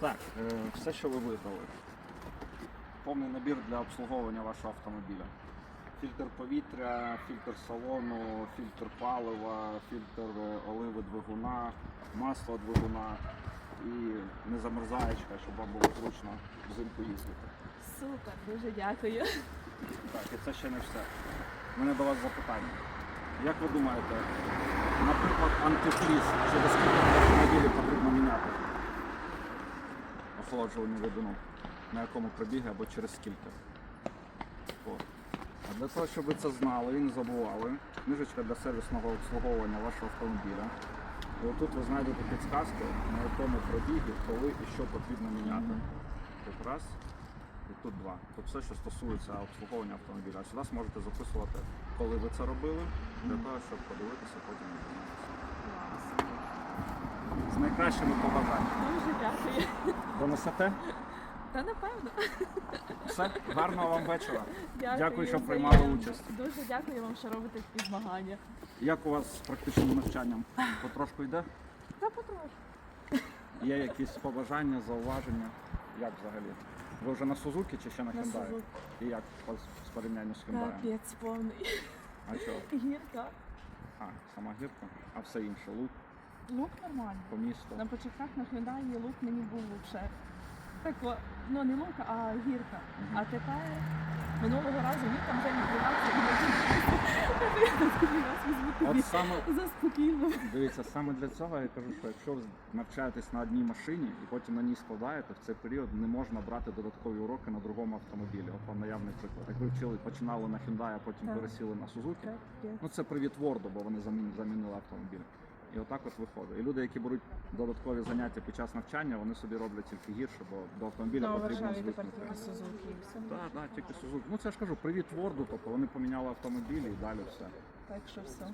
Так, е, все, що ви вибрали. Повний набір для обслуговування вашого автомобіля. Фільтр повітря, фільтр салону, фільтр палива, фільтр е, оливи двигуна, масло двигуна і незамерзаєчка, щоб вам було зручно взимку їздити. Супер, дуже дякую. Так, і це ще не все. У мене до вас запитання. Як ви думаєте, наприклад, антифріз через скільки автомобілів потрібно міняти? Охолоджування? На якому пробігі або через скільки? От. А для того, щоб ви це знали і не забували, книжечка для сервісного обслуговування вашого автомобіля. І отут ви знайдете підсказки, на якому пробігі, коли і що потрібно міняти. Тут раз, і тут два. Тут все, що стосується обслуговування автомобіля. А сюди зможете записувати, коли ви це робили, для того, щоб подивитися потім і дізнатися. Клас. З найкращими побажаннями. Дуже дякую. Донесете? Та напевно. Все, гарного вам вечора. Дякую, Дякую, що взаємно. приймали участь. Дуже дякую вам, що робите такі змагання. Як у вас з практичним навчанням? Потрошку йде? Та потрошку. Є якісь побажання, зауваження? Як взагалі? Ви вже на Сузуки чи ще на На? Сузуки. І як по з порівнянню з Hyundai? Капець повний. А що? Гірка. А, сама гірка, а все інше, лук Лук нормальний. по місту. На початках на Hyundai лук мені був лучше. Так, ну не лук, а гірка. А тепер минулого разу він там вже тобі От саме за. Дивіться, саме для цього я кажу, що якщо ви навчаєтесь на одній машині і потім на ній складаєте, в цей період не можна брати додаткові уроки на другому автомобілі. От вам наявний приклад. Як ви вчили, починали на Hyundai, а потім Так. пересіли на Suzuki, Капець. ну це привіт Ворду, бо вони замін- замінили автомобіль. І отак от виходить. І люди, які беруть додаткові заняття під час навчання, вони собі роблять тільки гірше, бо до автомобіля Ну, потрібно тепер звикнути. тільки Сузуки. Так, так, тільки Сузуки. Ну це я ж кажу, привіт Ворду, тобто вони поміняли автомобілі і далі все. Так що все.